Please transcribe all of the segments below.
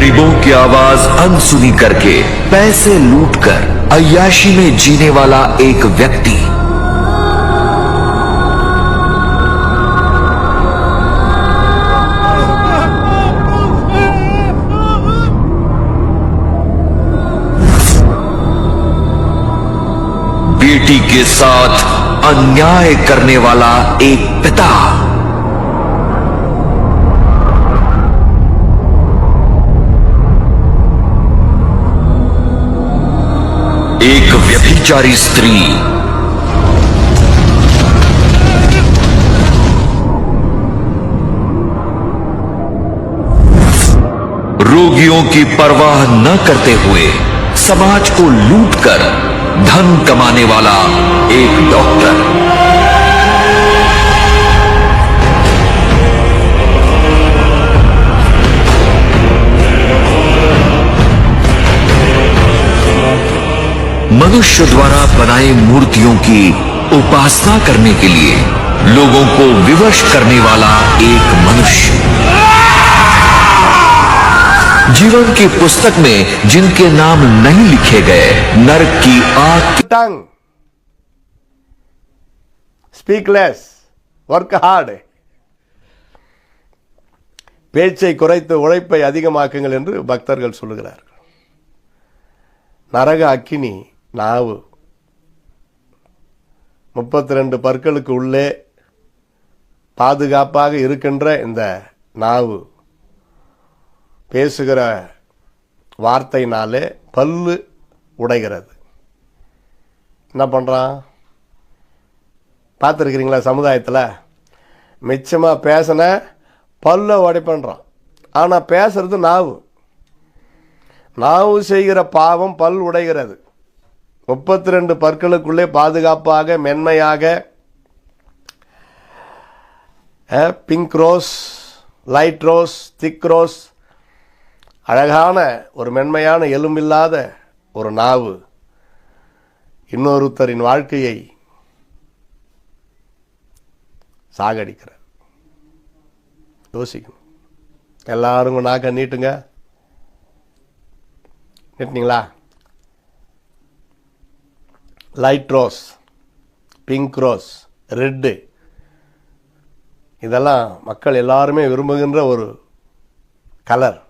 गरीबों की आवाज़ अनसुनी करके पैसे लूटकर अयाशी में जीने वाला एक व्यक्ति। बेटी के साथ अन्याय करने वाला एक पिता। एक व्यभिचारी स्त्री। रोगियों की परवाह न करते हुए समाज को लूटकर धन कमाने वाला एक डॉक्टर। मनुष्य द्वारा बनाई मूर्तियों की उपासना करने के लिए लोगों को विवश करने वाला एक मनुष्य जीवन की पुस्तक में जिनके नाम नहीं लिखे गए नरक की आग tongue. Speak less. Work hard. பேச்சை குறைத்து உழைப்பை அதிகமாக்குங்கள் என்று பக்தர்கள் சொல்லுகிறார்கள் நரக அக்கினி நாவு. முப்பத்தி ரெண்டு பற்களுக்கு உள்ளே பாதுகாப்பாக இருக்கின்ற இந்த நாவு. பேசுகிற வார்த்தையினாலே பல்லு உடைகிறது. என்ன பண்ணுறான் பார்த்துருக்கிறீங்களா சமுதாயத்தில்? மிச்சமாக பேசின பல்ல உடைப்பண்றான் ஆனால் பேசுறது நாவு. நாவு செய்கிற பாவம் பல் உடைகிறது. முப்பத்தி ரெண்டு பற்களுக்குள்ளே பாதுகாப்பாக மென்மையாக pink rose light rose thick rose அழகான ஒரு மென்மையான எலும்பில்லாத ஒரு நாவு. இன்னொருத்தரின் வாழ்க்கையை சாகடிக்கிறார். யோசிக்கணும். எல்லாரும் நாக்க நீட்டுங்க. நீட்டினீங்களா? Light rose pink rose red இதெல்லாம் மக்கள் எல்லாருமே விரும்புகின்ற ஒரு கலர்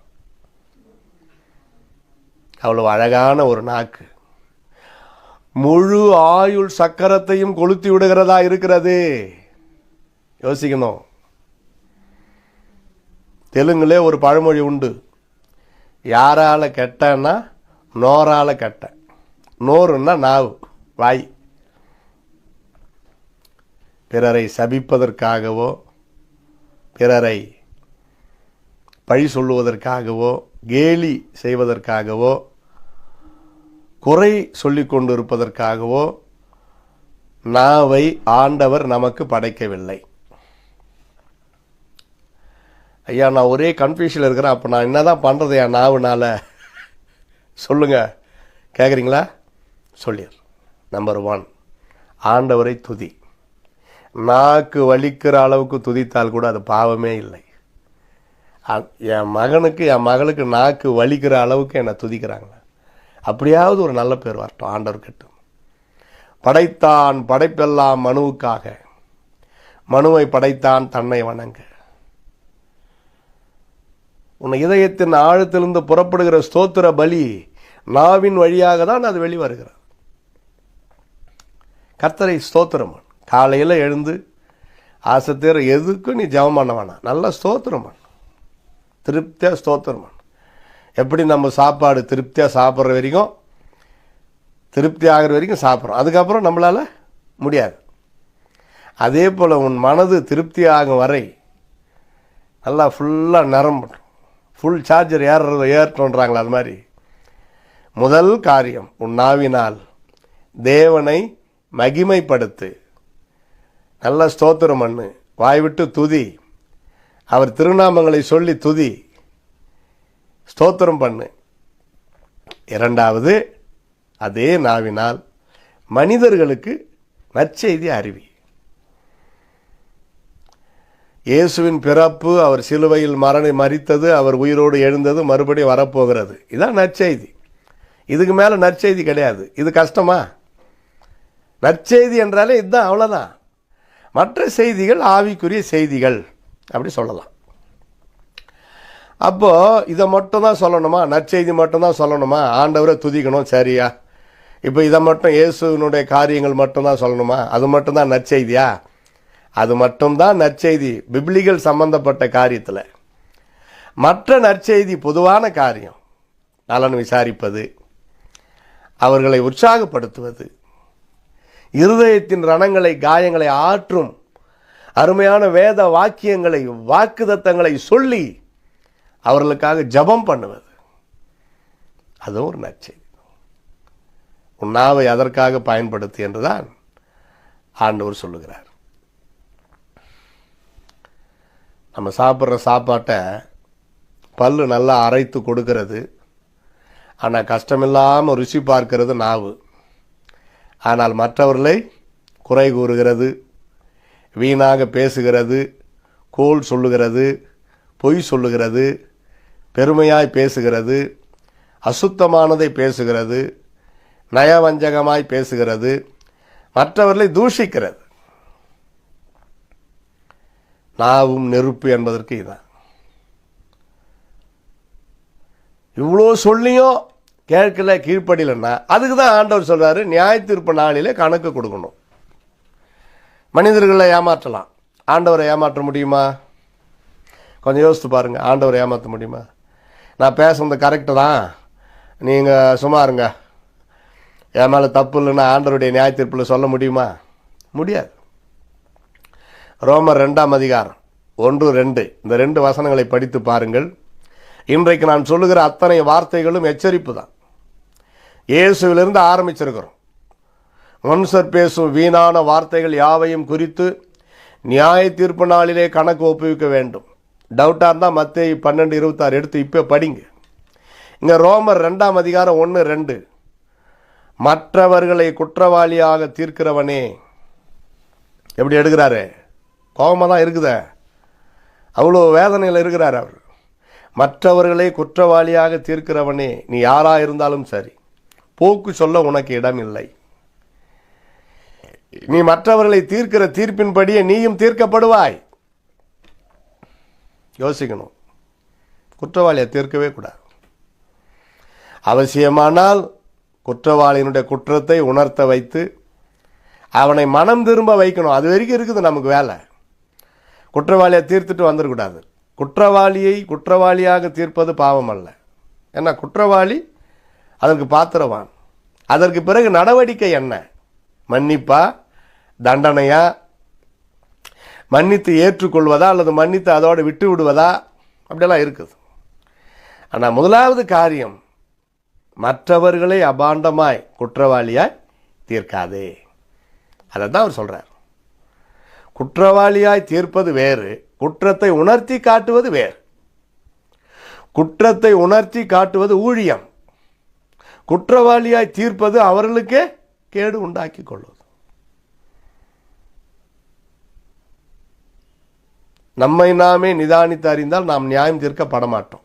அவ்வளவு அழகான ஒரு நாக்கு. முழு ஆயுள் சக்கரத்தையும் கொளுத்தி விடுகிறதா இருக்கிறது? யோசிக்கணும். தெலுங்குலே ஒரு பழமொழி உண்டு. யாரால கெட்டன்னா நோரால கெட்ட நோருன்னா நாவு. வாய். பிறரை சபிப்பதற்காகவோ பிறரை பழி சொல்லுவதற்காகவோ கேலி செய்வதற்காகவோ குறை சொல்லிக் கொண்டிருப்பதற்காகவோ நாவை ஆண்டவர் நமக்கு படைக்கவில்லை. ஐயா நான் ஒரே கன்ஃபியூஷனில் இருக்கிறேன். அப்போ நான் என்னதான் பண்ணுறது என் நாவுனால? சொல்லுங்க. கேட்குறீங்களா சொல்லிடு நம்பர் ஒன் ஆண்டவரை துதி. நாக்கு வலிக்கிற அளவுக்கு துதித்தால் கூட அது பாவமே இல்லை. அ- என் மகனுக்கு என் மகளுக்கு நாக்கு வலிக்கிற அளவுக்கு என்னை துதிக்கிறாங்க. அப்படியாவது ஒரு நல்ல பேர் வரட்டும் ஆண்டவர் கட்டும். படைத்தான் படைப்பெல்லாம் மனுவுக்காக. மனுவை படைத்தான் தன்னை வணங்க. உன் இதயத்தின் ஆழத்திலிருந்து புறப்படுகிற ஸ்தோத்திர பலி நாவின் வழியாக தான் அது வெளிவருகிறது. கர்த்தரை ஸ்தோத்திரம் காலையில் எழுந்து ஆசத்தேர் எதுக்கும் நீ ஜெபம் பண்ண வேணாம். நல்லா ஸ்தோத்திரம் பண்ணு. திருப்தியாக ஸ்தோத்திரம் பண்ணு. எப்படி நம்ம சாப்பாடு திருப்தியாக சாப்பிட்ற வரைக்கும் திருப்தி ஆகிற வரைக்கும் சாப்பிட்றோம். அதுக்கப்புறம் நம்மளால் முடியாது. அதே போல் உன் மனது திருப்தி ஆகும் வரை நல்லா ஃபுல்லாக நிரம்பணும் ஃபுல் சார்ஜர் ஏறுறது ஏற்றோன்றாங்களா அது மாதிரி. முதல் காரியம் உன் நாவினால் தேவனை மகிமைப்படுத்து. நல்ல ஸ்தோத்திரம் பண்ணு. வாய் விட்டு துதி. அவர் திருநாமங்களை சொல்லி துதி. ஸ்தோத்திரம் பண்ணு. இரண்டாவது அதே நாவினால் மனிதர்களுக்கு நற்செய்தி அறிவி. இயேசுவின் பிறப்பு அவர் சிலுவையில் மரணை மறித்தது அவர் உயிரோடு எழுந்தது மறுபடியும் வரப்போகிறது. இதான் நற்செய்தி. இதுக்கு மேலே நற்செய்தி கிடையாது. இது கஷ்டமா? நற்செய்தி என்றாலே இதுதான் அவ்வளோதான் மற்ற செய்திகள் ஆவிக்குரிய செய்திகள் அப்படி சொல்லலாம். அப்போது இதை மட்டும் தான் சொல்லணுமா? நற்செய்தி மட்டும்தான் சொல்லணுமா? ஆண்டவரை துதிக்கணும் சரியா? இப்போ இதை மட்டும் இயேசுவினுடைய காரியங்கள் மட்டும்தான் சொல்லணுமா? அது மட்டும்தான் நற்செய்தியா? அது மட்டும்தான் நற்செய்தி பிப்ளிகள் சம்பந்தப்பட்ட காரியத்தில். மற்ற நற்செய்தி பொதுவான காரியம் நலன் விசாரிப்பது அவர்களை உற்சாகப்படுத்துவது இருதயத்தின் ரணங்களை காயங்களை ஆற்றும் அருமையான வேத வாக்கியங்களை வாக்குதத்தங்களை சொல்லி அவர்களுக்காக ஜெபம் பண்ணுவது. அதுவும் ஒரு நற்செய்தி. உன் நாவை அதற்காக பயன்படுத்து என்றுதான் ஆண்டவர் சொல்லுகிறார். நம்ம சாப்பிட்ற சாப்பாட்டை பல்லு நல்லா அரைத்து கொடுக்கிறது. ஆனால் கஷ்டமில்லாமல் ருசி பார்க்கிறது நாவு. ஆனால் மற்றவர்களை குறை கூறுகிறது வீணாக பேசுகிறது கோல் சொல்லுகிறது பொய் சொல்லுகிறது பெருமையாய் பேசுகிறது அசுத்தமானதை பேசுகிறது நயவஞ்சகமாய் பேசுகிறது மற்றவர்களை தூஷிக்கிறது. நாவும் நெருப்பு என்பதற்கு இதான். இவ்வளோ சொல்லியும் கேட்கல கீழ்ப்படியலன்னா அதுக்கு தான் ஆண்டவர் சொல்கிறாரு நியாய தீர்ப்பு நாளிலே கணக்கு கொடுக்கணும். மனிதர்களை ஏமாற்றலாம். ஆண்டவரை ஏமாற்ற முடியுமா? கொஞ்சம் யோசித்து பாருங்கள் ஆண்டவரை ஏமாற்ற முடியுமா? நான் பேசுனது கரெக்டு தான். நீங்கள் சும்மா இருங்க. என் மேலே தப்பு இல்லைன்னா ஆண்டவருடைய நியாய தீர்ப்பில் சொல்ல முடியுமா? முடியாது. ரோமர் ரெண்டாம் அதிகாரம் ஒன்று ரெண்டு. இந்த ரெண்டு வசனங்களை படித்து பாருங்கள். இன்றைக்கு நான் சொல்லுகிற அத்தனை வார்த்தைகளும் எச்சரிப்பு தான். இயேசுவிலிருந்து ஆரம்பிச்சிருக்கிறோம். மனுஷர் பேசும் வீணான வார்த்தைகள் யாவையும் குறித்து நியாய தீர்ப்பு நாளிலே கணக்கு ஒப்புவிக்க வேண்டும். டவுட்டாக இருந்தால் மத்திய பன்னெண்டு இருபத்தாறு எடுத்து இப்போ படிங்க. இங்கே ரோமர் ரெண்டாம் அதிகாரம் ஒன்று ரெண்டு. மற்றவர்களை குற்றவாளியாக தீர்க்கிறவனே. எப்படி எடுக்கிறாரு? கோபமாக தான் இருக்குதே. அவ்வளோ வேதனையில் இருக்கிறார் அவர். மற்றவர்களை குற்றவாளியாக தீர்க்கிறவனே. நீ யாராக இருந்தாலும் சரி. போக்கு சொல்ல உனக்கு இடம் இல்லை. நீ மற்றவர்களை தீர்க்கிற தீர்ப்பின்படியே நீயும் தீர்க்கப்படுவாய். யோசிக்கணும். குற்றவாளியை தீர்க்கவே கூடாது. அவசியமானால் குற்றவாளியினுடைய குற்றத்தை உணர்த்த வைத்து அவனை மனம் திரும்ப வைக்கணும். அது வரைக்கும் இருக்குது நமக்கு வேலை. குற்றவாளியை தீர்த்துட்டு வந்துடக்கூடாது. குற்றவாளியை குற்றவாளியாக தீர்ப்பது பாவம் அல்ல ஏன்னா குற்றவாளி அதற்கு பாத்திரவான். அதற்கு பிறகு நடவடிக்கை என்ன? மன்னிப்பா தண்டனையா? மன்னித்து ஏற்றுக்கொள்வதா அல்லது மன்னித்து அதோடு விட்டு விடுவதா அப்படியெல்லாம் இருக்குது. ஆனால் முதலாவது காரியம் மற்றவர்களை அபாண்டமாய் குற்றவாளியாய் தீர்க்காதே. அதை தான் அவர் சொல்கிறார் குற்றவாளியாய் தீர்ப்பது வேறு குற்றத்தை உணர்த்தி காட்டுவது வேறு. குற்றத்தை உணர்த்தி காட்டுவது ஊழியம். குற்றவாளியாய் தீர்ப்பது அவர்களுக்கே கேடு உண்டாக்கி கொள்வது நம்மை நாமே நிதானித்து அறிந்தால் நாம் நியாயம் தீர்க்கப்பட மாட்டோம்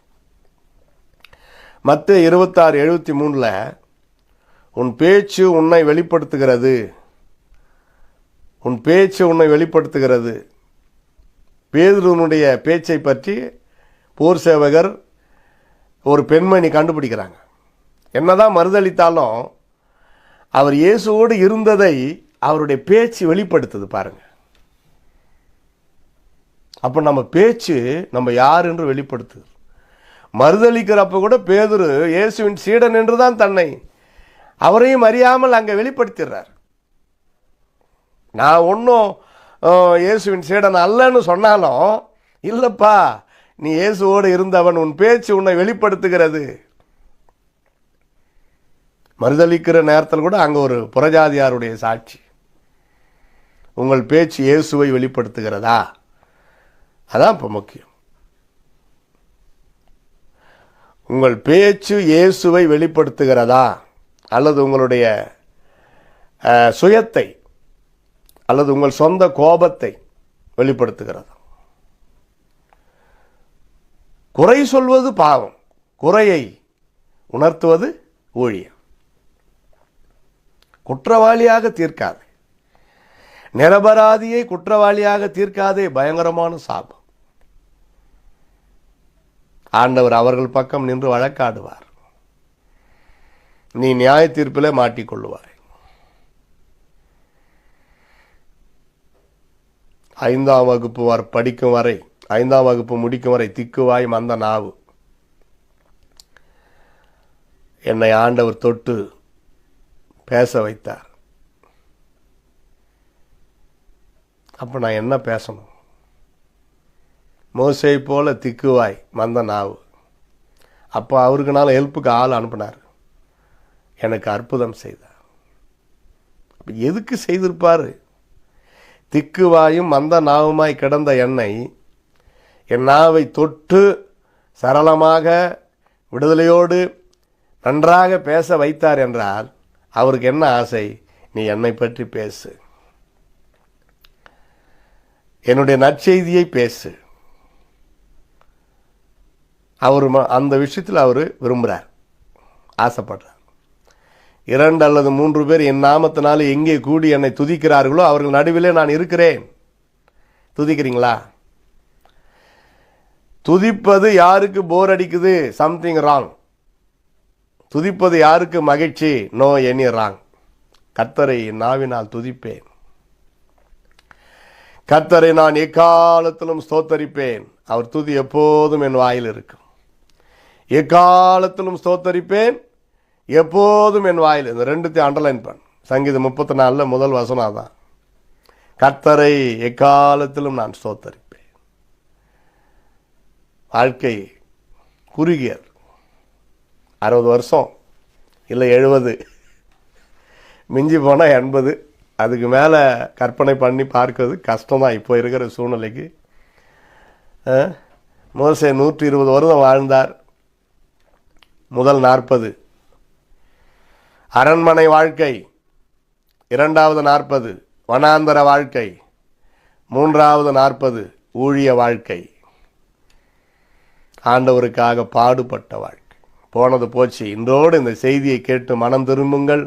மற்ற இருபத்தாறு எழுபத்தி மூணில் உன் பேச்சு உன்னை வெளிப்படுத்துகிறது. உன் பேச்சு உன்னை வெளிப்படுத்துகிறது. பேதுருவனுடைய பேச்சை பற்றி போர் சேவகர் ஒரு பெண்மணி கண்டுபிடிக்கிறாங்க. என்னதான் மறுதளித்தாலும் அவர் இயேசுவோடு இருந்ததை அவருடைய பேச்சு வெளிப்படுத்துது பாருங்க. அப்போ நம்ம பேச்சு நம்ம யார் என்று வெளிப்படுத்துது. மறுதளிக்கிறப்ப கூட பேதுரு இயேசுவின் சீடன் என்று தான் தன்னை அவரையும் அறியாமல் அங்கே வெளிப்படுத்திடுறார். நான் ஒன்றும் இயேசுவின் சீடன் அல்லன்னு சொன்னாலும் இல்லைப்பா நீ இயேசுவோடு இருந்தவன் உன் பேச்சு உன்னை வெளிப்படுத்துகிறது. மறுதளிக்கிற நேரத்தில் கூட அங்கே ஒரு புறஜாதியாருடைய சாட்சி. உங்கள் பேச்சு இயேசுவை வெளிப்படுத்துகிறதா? அதான் இப்போ முக்கியம். உங்கள் பேச்சு இயேசுவை வெளிப்படுத்துகிறதா? அல்லது உங்களுடைய சுயத்தை அல்லது உங்கள் சொந்த கோபத்தை வெளிப்படுத்துகிறதா? குறை சொல்வது பாவம். குறையை உணர்த்துவது ஊழியம். குற்றவாளியாக தீர்க்காதே. நிரபராதியை குற்றவாளியாக தீர்க்காதே பயங்கரமான சாபம். ஆண்டவர் அவர்கள் பக்கம் நின்று வழக்காடுவார். நீ நியாய தீர்ப்பிலே மாட்டிக்கொள்ளுவாய் ஐந்தாம் வகுப்பு வர படிக்கும் வரை ஐந்தாம் வகுப்பு முடிக்கும் வரை திக்குவாய் மந்த நாவு என்னை ஆண்டவர் தொட்டு பேச வைத்தார். அப்போ நான் என்ன பேசணும்? மோசை போல திக்குவாய் மந்த நாவு. அப்போ அவருக்குனால ஹெல்ப்புக்கு ஆள் அனுப்பினார். எனக்கு அற்புதம் செய்தார். அப்போ எதுக்கு செய்திருப்பார்? திக்குவாயும் மந்த நாவுமாய் கிடந்த என்னை என் நாவை தொட்டு சரளமாக விடுதலையோடு நன்றாக பேச வைத்தார் என்றால் அவருக்கு என்ன ஆசை? நீ என்னை பற்றி பேசு. என்னுடைய நற்செய்தியை பேசு. அவர் ம- அந்த விஷயத்தில் அவர் விரும்புகிறார் ஆசைப்படுறார். இரண்டு அல்லது மூன்று பேர் என் நாமத்தினால் எங்கே கூடி என்னை துதிக்கிறார்களோ அவர்கள் நடுவிலே நான் இருக்கிறேன். துதிக்கிறீங்களா? துதிப்பது யாருக்கு போர் அடிக்குது? சம்திங் ராங் துதிப்பது யாருக்கு மகிழ்ச்சி? நோ எனி ராங் கத்தரை நாவினால் துதிப்பேன். கத்தரை நான் எக்காலத்திலும் ஸ்தோத்தரிப்பேன். அவர் துதி எப்போதும் என் வாயில் இருக்கும். எக்காலத்திலும் ஸ்தோத்தரிப்பேன். எப்போதும் என் வாயில். இந்த ரெண்டுத்தையும் அண்டர்லைன் பண்ண. சங்கீதம் முப்பத்தி நாலில் முதல் வசனம் தான் கர்த்தரை எக்காலத்திலும் நான் ஸ்தோத்தரிப்பேன். வாழ்க்கை குறுகியர் அறுபது வருஷம் இல்லை எழுபது. மிஞ்சி போனால் எண்பது. அதுக்கு மேலே கற்பனை பண்ணி பார்க்கறது கஷ்டம்தான் இப்போ இருக்கிற சூழ்நிலைக்கு. அஹ், மோசே நூற்றி இருபது வருடம் வாழ்ந்தார். முதல் நாற்பது. அரண்மனை வாழ்க்கை இரண்டாவது நாற்பது. வனாந்தர வாழ்க்கை மூன்றாவது நாற்பது. ஊழிய வாழ்க்கை. ஆண்டவருக்காக பாடுபட்ட வாழ்க்கை. போனது போச்சு. இன்றோடு இந்த செய்தியை கேட்டு மனம் திரும்புங்கள்.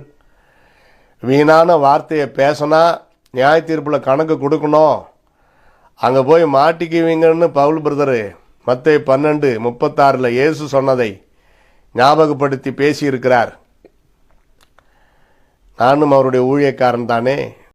வீணான வார்த்தையை பேசினா நியாய தீர்ப்பில் கணக்கு கொடுக்கணும். அங்கே போய் மாட்டிக்குவீங்கன்னு பவுல் பிரதரு மற்ற பன்னெண்டு முப்பத்தாறில் இயேசு சொன்னதை ஞாபகப்படுத்தி பேசியிருக்கிறார். நானும் அவருடைய ஊழியக்காரன் தானே.